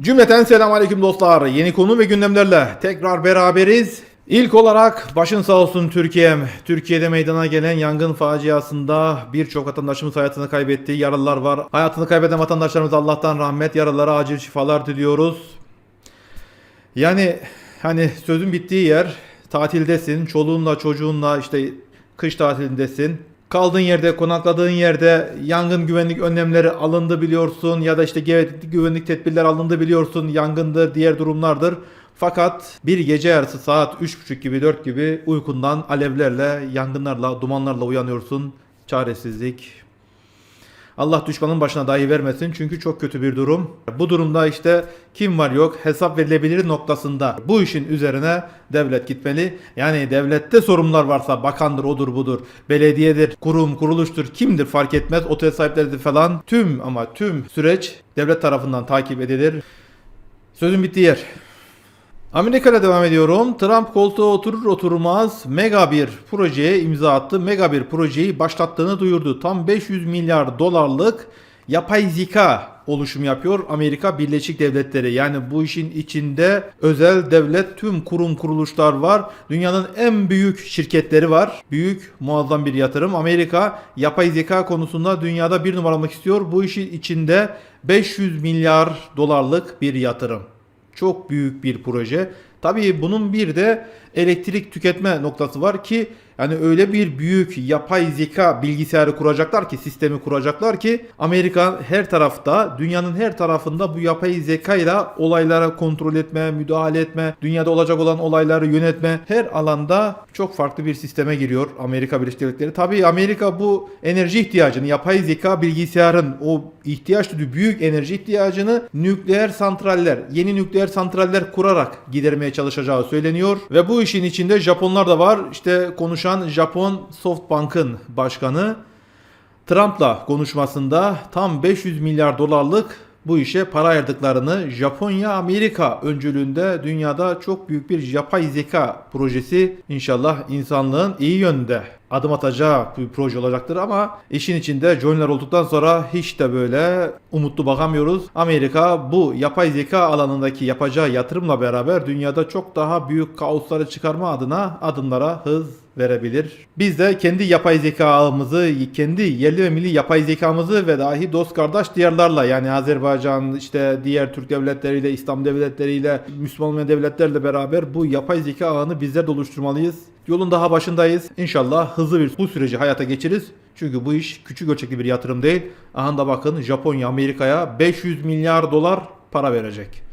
Cümleten selam aleyküm dostlar. Yeni konu ve gündemlerle tekrar beraberiz. İlk olarak başın sağ olsun Türkiye'm. Türkiye'de meydana gelen yangın faciasında birçok vatandaşımız hayatını kaybetti. Yaralılar var. Hayatını kaybeden vatandaşlarımıza Allah'tan rahmet, yaralılara acil şifalar diliyoruz. Yani hani sözün bittiği yer tatildesin. Çoluğunla çocuğunla işte kış tatilindesin. Kaldığın yerde, konakladığın yerde yangın güvenlik önlemleri alındı biliyorsun ya da işte güvenlik tedbirler alındı biliyorsun. Yangındır, diğer durumlardır. Fakat bir gece yarısı saat 3.30 gibi 4 gibi uykundan alevlerle, yangınlarla, dumanlarla uyanıyorsun. Çaresizlik, Allah düşmanın başına dahi vermesin çünkü çok kötü bir durum. Bu durumda işte kim var yok hesap verilebilir noktasında bu işin üzerine devlet gitmeli. Yani devlette sorumlular varsa bakandır odur budur belediyedir kurum kuruluştur kimdir fark etmez otel sahipleridir falan tüm ama tüm süreç devlet tarafından takip edilir. Sözün bittiği yer. Amerika'yla devam ediyorum. Trump koltuğa oturur oturmaz mega bir projeye imza attı. Mega bir projeyi başlattığını duyurdu. Tam 500 milyar dolarlık yapay zeka oluşum yapıyor Amerika Birleşik Devletleri. Yani bu işin içinde özel devlet tüm kurum kuruluşlar var. Dünyanın en büyük şirketleri var. Büyük muazzam bir yatırım. Amerika yapay zeka konusunda dünyada bir numaramak istiyor. Bu işin içinde 500 milyar dolarlık bir yatırım. Çok büyük bir proje. Tabii bunun bir de elektrik tüketme noktası var ki yani öyle bir büyük yapay zeka bilgisayarı kuracaklar ki sistemi kuracaklar ki Amerika her tarafta dünyanın her tarafında bu yapay zeka ile olaylara kontrol etme, müdahale etme, dünyada olacak olan olayları yönetme her alanda çok farklı bir sisteme giriyor Amerika Birleşik Devletleri. Tabii Amerika bu enerji ihtiyacını yapay zeka bilgisayarın o ihtiyaç duyduğu büyük enerji ihtiyacını nükleer santraller, yeni nükleer santraller kurarak gidermeye çalışacağı söyleniyor. Ve bu işin içinde Japonlar da var. İşte konuşan Japon Softbank'ın başkanı Trump'la konuşmasında tam 500 milyar dolarlık bu işe para ayırdıklarını Japonya Amerika öncülüğünde dünyada çok büyük bir yapay zeka projesi inşallah insanlığın iyi yönde adım atacağı bir proje olacaktır ama işin içinde joinler olduktan sonra hiç de böyle umutlu bakamıyoruz. Amerika bu yapay zeka alanındaki yapacağı yatırımla beraber dünyada çok daha büyük kaosları çıkarma adına adımlara hız verebilir. Biz de kendi yapay zekamızı, kendi yerli ve milli yapay zekamızı ve dahi dost kardeş diyarlarla yani Azerbaycan, işte diğer Türk devletleriyle, İslam devletleriyle, Müslüman devletlerle beraber bu yapay zeka ağını bizler de oluşturmalıyız. Yolun daha başındayız. İnşallah hızlı bir bu süreci hayata geçiririz. Çünkü bu iş küçük ölçekli bir yatırım değil. Aha da bakın Japonya Amerika'ya 500 milyar dolar para verecek.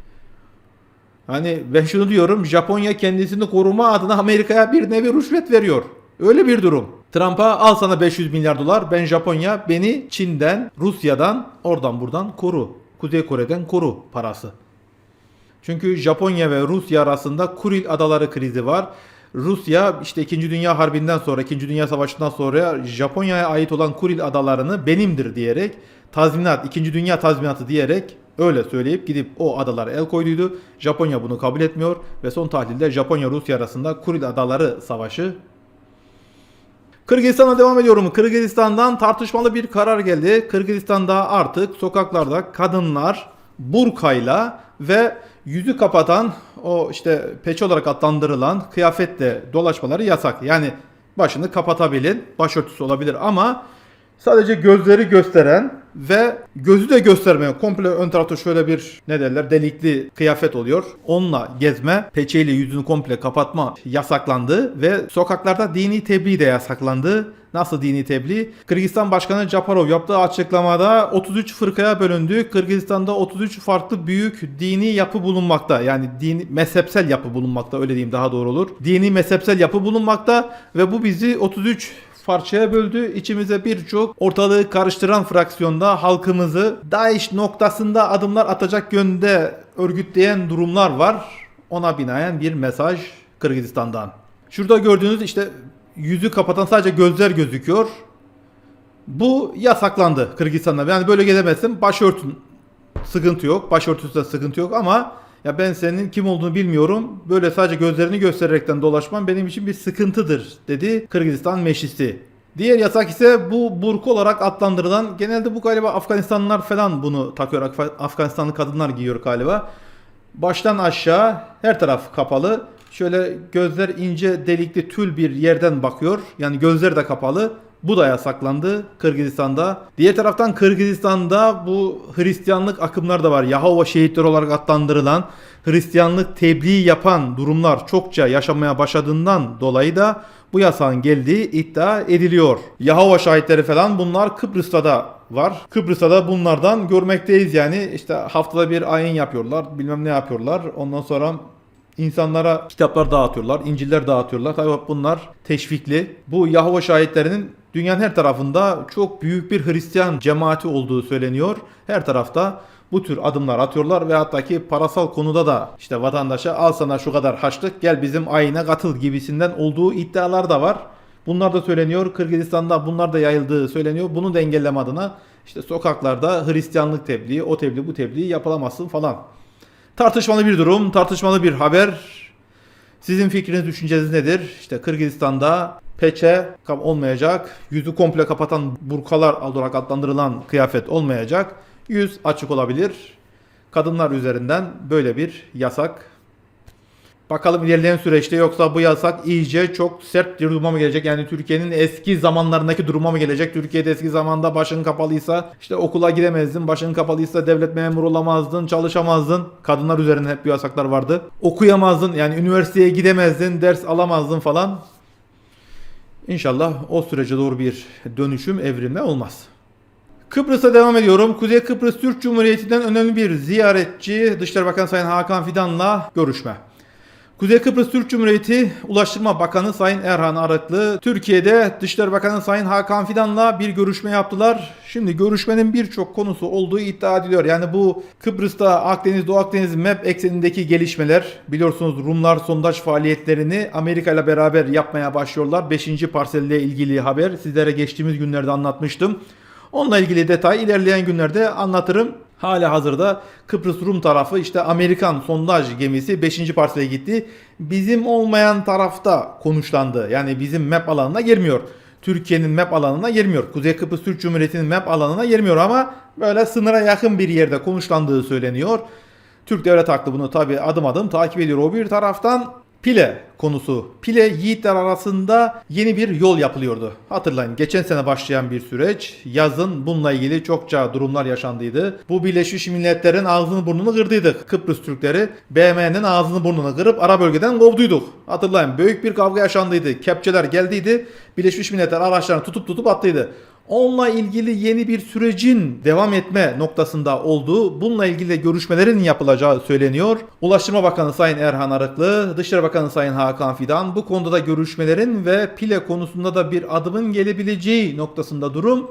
Hani ben şunu diyorum Japonya kendisini koruma adına Amerika'ya bir nevi rüşvet veriyor. Öyle bir durum. Trump'a al sana 500 milyar dolar ben Japonya beni Çin'den, Rusya'dan, oradan buradan koru. Kuzey Kore'den koru parası. Çünkü Japonya ve Rusya arasında Kuril Adaları krizi var. Rusya işte 2. Dünya Harbi'nden sonra, 2. Dünya Savaşı'ndan sonra Japonya'ya ait olan Kuril Adalarını benimdir diyerek tazminat, 2. Dünya tazminatı diyerek öyle söyleyip gidip o adalara el koyduydu. Japonya bunu kabul etmiyor ve son tahlilde Japonya-Rusya arasında Kuril Adaları Savaşı Kırgızistan'a devam ediyorum. Kırgızistan'dan tartışmalı bir karar geldi. Kırgızistan'da artık sokaklarda kadınlar burkayla ve yüzü kapatan o işte peç olarak adlandırılan kıyafetle dolaşmaları yasak. Yani başını kapatabilin, başörtüsü olabilir ama sadece gözleri gösteren ve gözü de göstermeyen komple ön tarafta şöyle bir ne derler delikli kıyafet oluyor. Onunla gezme, peçeyle yüzünü komple kapatma yasaklandı ve sokaklarda dini tebliğ de yasaklandı. Nasıl dini tebliğ? Kırgızistan Başkanı Japarov yaptığı açıklamada 33 fırkaya bölündü. Kırgızistan'da 33 farklı büyük dini yapı bulunmakta. Yani dini mezhepsel yapı bulunmakta öyle diyeyim daha doğru olur. Dini mezhepsel yapı bulunmakta ve bu bizi 33 parçaya böldü. İçimize birçok ortalığı karıştıran fraksiyonda halkımızı DAEŞ noktasında adımlar atacak yönde örgütleyen durumlar var. Ona binaen bir mesaj Kırgızistan'dan. Şurada gördüğünüz işte yüzü kapatan sadece gözler gözüküyor. Bu yasaklandı Kırgızistan'da. Yani böyle gezemezsin. Başörtün sıkıntı yok. Başörtüsü de sıkıntı yok ama ya ben senin kim olduğunu bilmiyorum. Böyle sadece gözlerini göstererekten dolaşman benim için bir sıkıntıdır dedi Kırgızistan meclisi. Diğer yasak ise bu burku olarak adlandırılan genelde bu galiba Afganistanlılar falan bunu takıyor. Af- Afganistanlı kadınlar giyiyor galiba. Baştan aşağı her taraf kapalı. Şöyle gözler ince delikli tül bir yerden bakıyor. Yani gözler de kapalı. Bu da yasaklandı Kırgızistan'da. Diğer taraftan Kırgızistan'da bu Hristiyanlık akımlar da var. Yahova şehitleri olarak adlandırılan Hristiyanlık tebliğ yapan durumlar çokça yaşanmaya başladığından dolayı da bu yasağın geldiği iddia ediliyor. Yahova şahitleri falan bunlar Kıbrıs'ta da var. Kıbrıs'ta da bunlardan görmekteyiz yani işte haftada bir ayin yapıyorlar bilmem ne yapıyorlar. Ondan sonra insanlara kitaplar dağıtıyorlar, İncil'ler dağıtıyorlar. Tabii bunlar teşvikli. Bu Yahova şahitlerinin dünyanın her tarafında çok büyük bir Hristiyan cemaati olduğu söyleniyor. Her tarafta bu tür adımlar atıyorlar ve hatta ki parasal konuda da işte vatandaşa al sana şu kadar haçlık gel bizim ayine katıl gibisinden olduğu iddialar da var. Bunlar da söyleniyor. Kırgızistan'da bunlar da yayıldığı söyleniyor. Bunu da engelleme adına işte sokaklarda Hristiyanlık tebliği, o tebliğ, bu tebliğ yapılamazsın falan. Tartışmalı bir durum, tartışmalı bir haber. Sizin fikriniz, düşünceniz nedir? İşte Kırgızistan'da peçe olmayacak, yüzü komple kapatan burkalar olarak adlandırılan kıyafet olmayacak. Yüz açık olabilir. Kadınlar üzerinden böyle bir yasak. Bakalım ilerleyen süreçte yoksa bu yasak iyice çok sert bir duruma mı gelecek? Yani Türkiye'nin eski zamanlarındaki duruma mı gelecek? Türkiye'de eski zamanda başın kapalıysa işte okula gidemezdin, başın kapalıysa devlet memuru olamazdın, çalışamazdın. Kadınlar üzerinde hep bu yasaklar vardı. Okuyamazdın yani üniversiteye gidemezdin, ders alamazdın falan. İnşallah o sürece doğru bir dönüşüm, evrilme olmaz. Kıbrıs'a devam ediyorum. Kuzey Kıbrıs Türk Cumhuriyeti'nden önemli bir ziyaretçi Dışişleri Bakanı Sayın Hakan Fidan'la görüşme. Kuzey Kıbrıs Türk Cumhuriyeti Ulaştırma Bakanı Sayın Erhan Arıklı Türkiye'de Dışişleri Bakanı Sayın Hakan Fidan'la bir görüşme yaptılar. Şimdi görüşmenin birçok konusu olduğu iddia ediliyor. Yani bu Kıbrıs'ta Akdeniz Doğu Akdeniz map eksenindeki gelişmeler biliyorsunuz Rumlar sondaj faaliyetlerini Amerika ile beraber yapmaya başlıyorlar. 5. parselle ilgili haber sizlere geçtiğimiz günlerde anlatmıştım. Onunla ilgili detay ilerleyen günlerde anlatırım. Hala hazırda Kıbrıs Rum tarafı işte Amerikan sondaj gemisi 5. parsele gitti. Bizim olmayan tarafta konuşlandı. Yani bizim map alanına girmiyor. Türkiye'nin map alanına girmiyor. Kuzey Kıbrıs Türk Cumhuriyeti'nin map alanına girmiyor ama böyle sınıra yakın bir yerde konuşlandığı söyleniyor. Türk devlet aklı bunu tabi adım adım takip ediyor. O bir taraftan Pile konusu. Pile yiğitler arasında yeni bir yol yapılıyordu. Hatırlayın geçen sene başlayan bir süreç. Yazın bununla ilgili çokça durumlar yaşandıydı. Bu Birleşmiş Milletler'in ağzını burnunu kırdıydık. Kıbrıs Türkleri BM'nin ağzını burnunu kırıp ara bölgeden kovduyduk. Hatırlayın büyük bir kavga yaşandıydı. Kepçeler geldiydi. Birleşmiş Milletler araçlarını tutup tutup attıydı. Onunla ilgili yeni bir sürecin devam etme noktasında olduğu, bununla ilgili görüşmelerin yapılacağı söyleniyor. Ulaştırma Bakanı Sayın Erhan Arıklı, Dışişleri Bakanı Sayın Hakan Fidan bu konuda da görüşmelerin ve pile konusunda da bir adımın gelebileceği noktasında durum.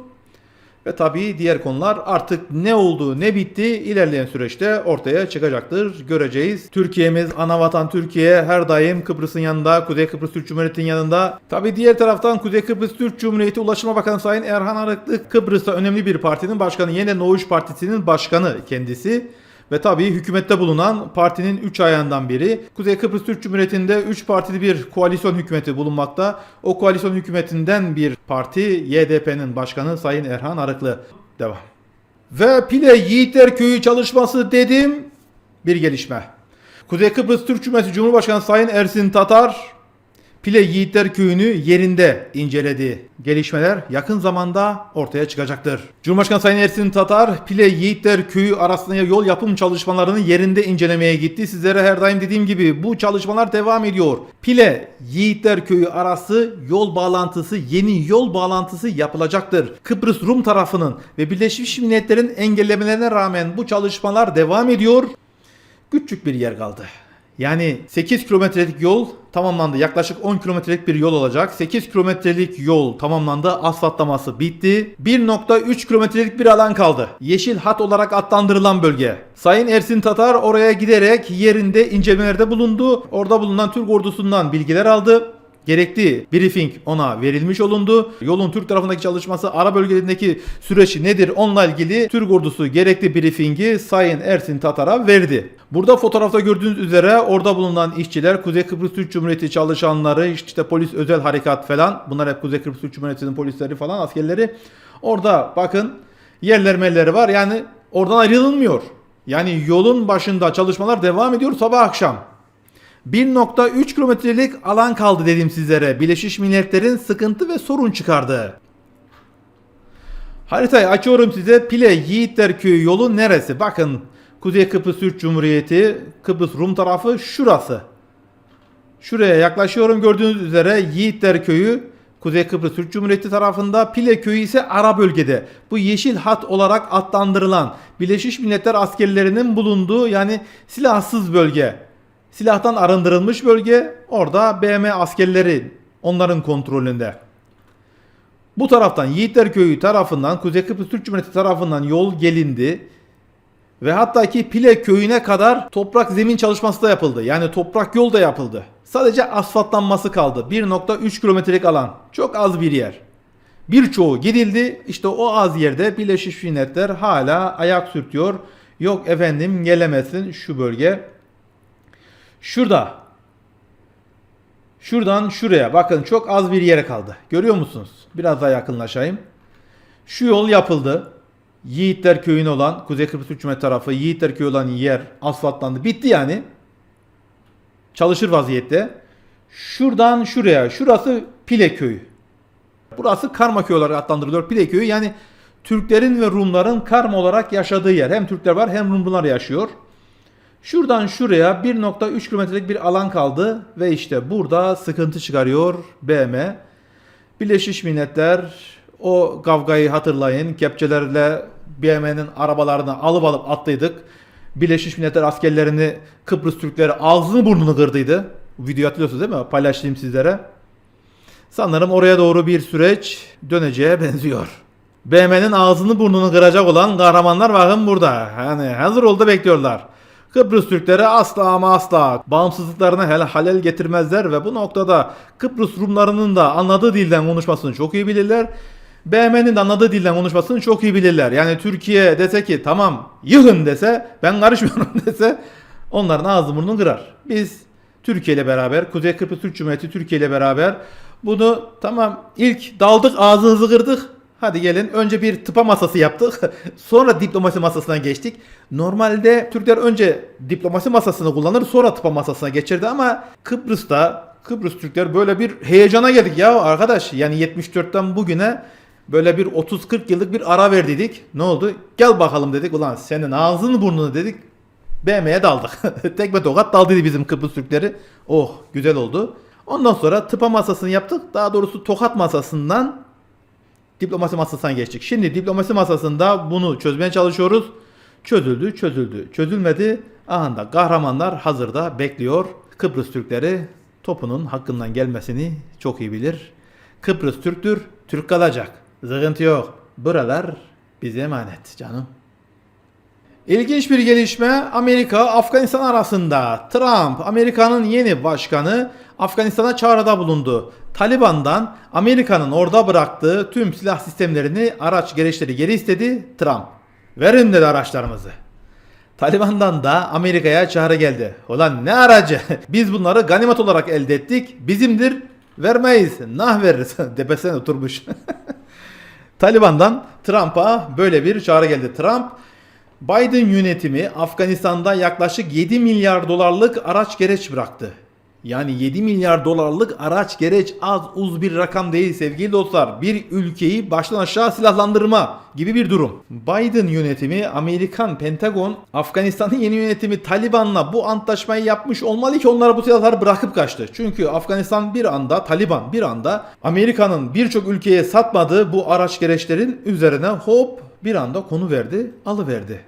Ve tabii diğer konular artık ne oldu ne bitti ilerleyen süreçte ortaya çıkacaktır. Göreceğiz. Türkiye'miz ana vatan Türkiye her daim Kıbrıs'ın yanında, Kuzey Kıbrıs Türk Cumhuriyeti'nin yanında. Tabii diğer taraftan Kuzey Kıbrıs Türk Cumhuriyeti Ulaştırma Bakanı Sayın Erhan Arıklı Kıbrıs'ta önemli bir partinin başkanı. Yine Noğuş Partisi'nin başkanı kendisi. Ve tabii hükümette bulunan partinin 3 ayağından biri. Kuzey Kıbrıs Türk Cumhuriyeti'nde 3 partili bir koalisyon hükümeti bulunmakta. O koalisyon hükümetinden bir parti YDP'nin başkanı Sayın Erhan Arıklı. Devam. Ve Pile Yiğitler Köyü çalışması dedim. Bir gelişme. Kuzey Kıbrıs Türk Cumhuriyeti Cumhurbaşkanı Sayın Ersin Tatar Pile Yiğitler Köyü'nü yerinde inceledi. Gelişmeler yakın zamanda ortaya çıkacaktır. Cumhurbaşkanı Sayın Ersin Tatar, Pile Yiğitler Köyü arasında yol yapım çalışmalarını yerinde incelemeye gitti. Sizlere her daim dediğim gibi bu çalışmalar devam ediyor. Pile Yiğitler Köyü arası yol bağlantısı, yeni yol bağlantısı yapılacaktır. Kıbrıs Rum tarafının ve Birleşmiş Milletler'in engellemelerine rağmen bu çalışmalar devam ediyor. Küçük bir yer kaldı. Yani 8 kilometrelik yol tamamlandı. Yaklaşık 10 kilometrelik bir yol olacak. 8 kilometrelik yol tamamlandı. Asfaltlaması bitti. 1.3 kilometrelik bir alan kaldı. Yeşil hat olarak adlandırılan bölge. Sayın Ersin Tatar oraya giderek yerinde incelemelerde bulundu. Orada bulunan Türk ordusundan bilgiler aldı. Gerekli briefing ona verilmiş olundu. Yolun Türk tarafındaki çalışması, ara bölgelerindeki süreç nedir onunla ilgili Türk ordusu gerekli briefingi Sayın Ersin Tatar'a verdi. Burada fotoğrafta gördüğünüz üzere orada bulunan işçiler, Kuzey Kıbrıs Türk Cumhuriyeti çalışanları, işte polis özel harekat falan bunlar hep Kuzey Kıbrıs Türk Cumhuriyeti'nin polisleri falan askerleri. Orada bakın yerler melleri var yani oradan ayrılmıyor. Yani yolun başında çalışmalar devam ediyor sabah akşam. 1.3 kilometrelik alan kaldı dedim sizlere. Birleşmiş Milletler'in sıkıntı ve sorun çıkardığı. Haritayı açıyorum size. Pile Yiğitler Köyü yolu neresi? Bakın Kuzey Kıbrıs Türk Cumhuriyeti, Kıbrıs Rum tarafı şurası. Şuraya yaklaşıyorum gördüğünüz üzere Yiğitler Köyü Kuzey Kıbrıs Türk Cumhuriyeti tarafında Pile Köyü ise ara bölgede. Bu yeşil hat olarak adlandırılan Birleşmiş Milletler askerlerinin bulunduğu yani silahsız bölge. Silahtan arındırılmış bölge. Orada BM askerleri onların kontrolünde. Bu taraftan Yiğitler Köyü tarafından Kuzey Kıbrıs Türk Cumhuriyeti tarafından yol gelindi. Ve hatta ki Pile köyüne kadar toprak zemin çalışması da yapıldı. Yani toprak yol da yapıldı. Sadece asfaltlanması kaldı. 1.3 kilometrelik alan. Çok az bir yer. Birçoğu gidildi. İşte o az yerde Birleşmiş Milletler hala ayak sürtüyor. Yok efendim gelemezsin şu bölge. Şurada. Şuradan şuraya. Bakın çok az bir yere kaldı. Görüyor musunuz? Biraz daha yakınlaşayım. Şu yol yapıldı. Yiğitler Köyü'ne olan Kuzey Kıbrıs Cumhuriyeti tarafı Yiğitler Köyü olan yer asfaltlandı. Bitti yani. Çalışır vaziyette. Şuradan şuraya. Şurası Pile Köyü. Burası Karma Köyü olarak adlandırılıyor. Pile Köyü yani Türklerin ve Rumların karma olarak yaşadığı yer. Hem Türkler var hem Rumlular yaşıyor. Şuradan şuraya 1.3 kilometrelik bir alan kaldı ve işte burada sıkıntı çıkarıyor BM. Birleşmiş Milletler o kavgayı hatırlayın. Kepçelerle BM'nin arabalarını alıp alıp attıydık. Birleşmiş Milletler askerlerini Kıbrıs Türkleri ağzını burnunu kırdıydı. Videoyu hatırlıyorsunuz değil mi? Paylaştım sizlere. Sanırım oraya doğru bir süreç döneceğe benziyor. BM'nin ağzını burnunu kıracak olan kahramanlar bakın burada. Yani hazır oldu bekliyorlar. Kıbrıs Türkleri asla ama asla bağımsızlıklarına hele halel getirmezler ve bu noktada Kıbrıs Rumlarının da anladığı dilden konuşmasını çok iyi bilirler. BM'nin de anladığı dilden konuşmasını çok iyi bilirler. Yani Türkiye dese ki tamam yıkın dese ben karışmıyorum dese onların ağzı burnunu kırar. Biz Türkiye ile beraber Kuzey Kıbrıs Türk Cumhuriyeti Türkiye ile beraber bunu tamam ilk daldık ağzınızı kırdık Hadi gelin önce bir tıpa masası yaptık. Sonra diplomasi masasına geçtik. Normalde Türkler önce diplomasi masasını kullanır sonra tıpa masasına geçerdi ama Kıbrıs'ta Kıbrıs Türkler böyle bir heyecana geldik ya arkadaş. Yani 74'ten bugüne böyle bir 30-40 yıllık bir ara verdiydik. Ne oldu? Gel bakalım dedik. Ulan senin ağzını burnunu dedik. BM'ye daldık. Tekme tokat daldıydı bizim Kıbrıs Türkleri. Oh güzel oldu. Ondan sonra tıpa masasını yaptık. Daha doğrusu tokat masasından diplomasi masasına geçtik. Şimdi diplomasi masasında bunu çözmeye çalışıyoruz. Çözüldü, çözüldü. Çözülmedi. Aha da kahramanlar hazırda bekliyor. Kıbrıs Türkleri topunun hakkından gelmesini çok iyi bilir. Kıbrıs Türktür, Türk kalacak. Sıkıntı yok. Buralar bize emanet canım. İlginç bir gelişme Amerika Afganistan arasında. Trump Amerika'nın yeni başkanı Afganistan'a çağrıda bulundu. Taliban'dan Amerika'nın orada bıraktığı tüm silah sistemlerini, araç gereçleri geri istedi Trump. Verin dedi araçlarımızı. Taliban'dan da Amerika'ya çağrı geldi. Ulan ne aracı? Biz bunları ganimet olarak elde ettik. Bizimdir. Vermeyiz. Nah veririz. Depesine oturmuş. Taliban'dan Trump'a böyle bir çağrı geldi. Trump Biden yönetimi Afganistan'da yaklaşık 7 milyar dolarlık araç gereç bıraktı. Yani 7 milyar dolarlık araç gereç az uz bir rakam değil sevgili dostlar. Bir ülkeyi baştan aşağı silahlandırma gibi bir durum. Biden yönetimi Amerikan Pentagon Afganistan'ın yeni yönetimi Taliban'la bu antlaşmayı yapmış olmalı ki onlara bu silahları bırakıp kaçtı. Çünkü Afganistan bir anda Taliban bir anda Amerika'nın birçok ülkeye satmadığı bu araç gereçlerin üzerine hop bir anda konu verdi, alıverdi.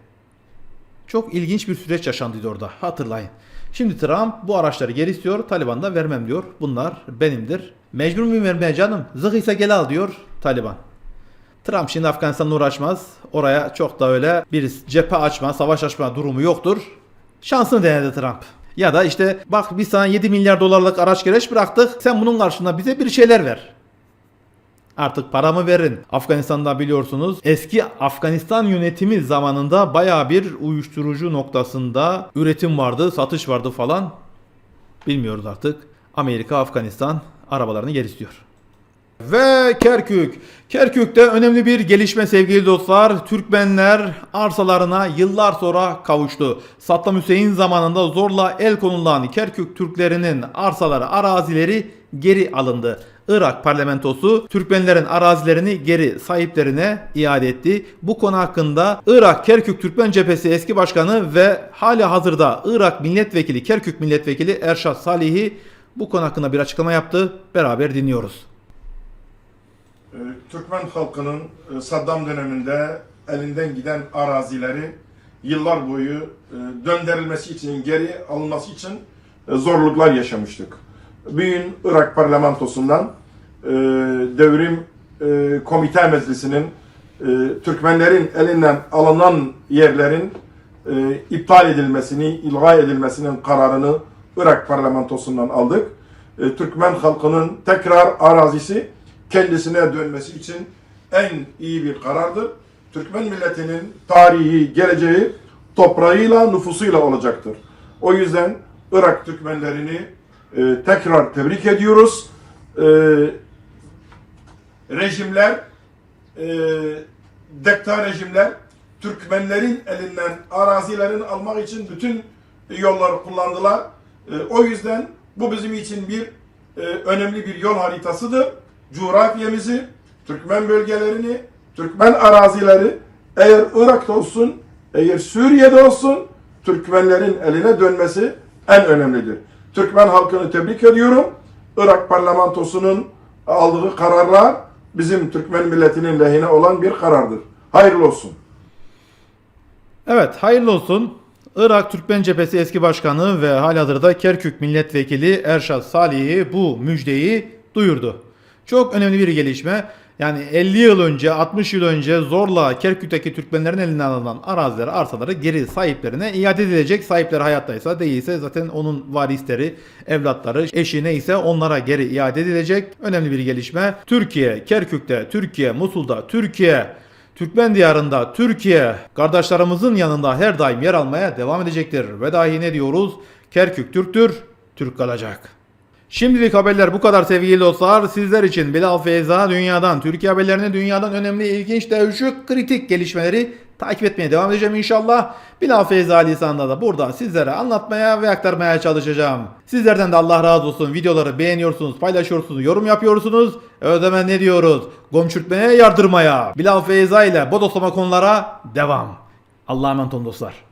Çok ilginç bir süreç yaşandıydı orada hatırlayın. Şimdi Trump bu araçları geri istiyor. Taliban da vermem diyor. Bunlar benimdir. Mecbur muyum vermeye canım? Zıh ise gel al diyor Taliban. Trump şimdi Afganistan'la uğraşmaz. Oraya çok da öyle bir cephe açma, savaş açma durumu yoktur. Şansını denedi Trump. Ya da işte bak biz sana 7 milyar dolarlık araç gereç bıraktık. Sen bunun karşılığında bize bir şeyler ver. Artık paramı verin. Afganistan'da biliyorsunuz eski Afganistan yönetimi zamanında baya bir uyuşturucu noktasında üretim vardı, satış vardı falan. Bilmiyoruz artık. Amerika, Afganistan arabalarını geri istiyor. Ve Kerkük. Kerkük'te önemli bir gelişme sevgili dostlar. Türkmenler arsalarına yıllar sonra kavuştu. Saddam Hüseyin zamanında zorla el konulan Kerkük Türklerinin arsaları, arazileri geri alındı. Irak parlamentosu Türkmenlerin arazilerini geri sahiplerine iade etti. Bu konu hakkında Irak Kerkük Türkmen Cephesi eski başkanı ve hali hazırda Irak milletvekili Kerkük milletvekili Erşat Salih'i bu konu hakkında bir açıklama yaptı. Beraber dinliyoruz. Ee, Türkmen halkının e, Saddam döneminde elinden giden arazileri yıllar boyu e, döndürülmesi için, geri alınması için e, zorluklar yaşamıştık. Bugün Irak parlamentosundan e, devrim e, komite meclisinin e, Türkmenlerin elinden alınan yerlerin e, iptal edilmesini, ilga edilmesinin kararını Irak parlamentosundan aldık. E, Türkmen halkının tekrar arazisi kendisine dönmesi için en iyi bir karardır. Türkmen milletinin tarihi, geleceği toprağıyla, nüfusuyla olacaktır. O yüzden Irak Türkmenlerini e, tekrar tebrik ediyoruz. E, rejimler, e, dekta rejimler Türkmenlerin elinden arazilerini almak için bütün yolları kullandılar. E, o yüzden bu bizim için bir e, önemli bir yol haritasıdır. Coğrafyamızı, Türkmen bölgelerini, Türkmen arazileri eğer Irak'ta olsun, eğer Suriye'de olsun Türkmenlerin eline dönmesi en önemlidir. Türkmen halkını tebrik ediyorum. Irak parlamentosunun aldığı kararlar bizim Türkmen milletinin lehine olan bir karardır. Hayırlı olsun. Evet hayırlı olsun. Irak Türkmen Cephesi eski başkanı ve halihazırda Kerkük milletvekili Erşat Salih'i bu müjdeyi duyurdu. Çok önemli bir gelişme. Yani 50 yıl önce, 60 yıl önce zorla Kerkük'teki Türkmenlerin elinden alınan arazileri, arsaları geri sahiplerine iade edilecek. Sahipleri hayattaysa değilse zaten onun varisleri, evlatları, eşi neyse onlara geri iade edilecek. Önemli bir gelişme. Türkiye, Kerkük'te, Türkiye, Musul'da, Türkiye, Türkmen diyarında Türkiye kardeşlerimizin yanında her daim yer almaya devam edecektir. Ve dahi ne diyoruz? Kerkük Türktür, Türk kalacak. Şimdilik haberler bu kadar sevgili dostlar. Sizler için Bilal Feyza dünyadan, Türkiye haberlerini dünyadan önemli, ilginç, devşik, kritik gelişmeleri takip etmeye devam edeceğim inşallah. Bilal Feyza lisanında da burada sizlere anlatmaya ve aktarmaya çalışacağım. Sizlerden de Allah razı olsun. Videoları beğeniyorsunuz, paylaşıyorsunuz, yorum yapıyorsunuz. Ödeme ne diyoruz? Gomçürtmeye, yardırmaya. Bilal Feyza ile bodoslama konulara devam. Allah'a emanet olun dostlar.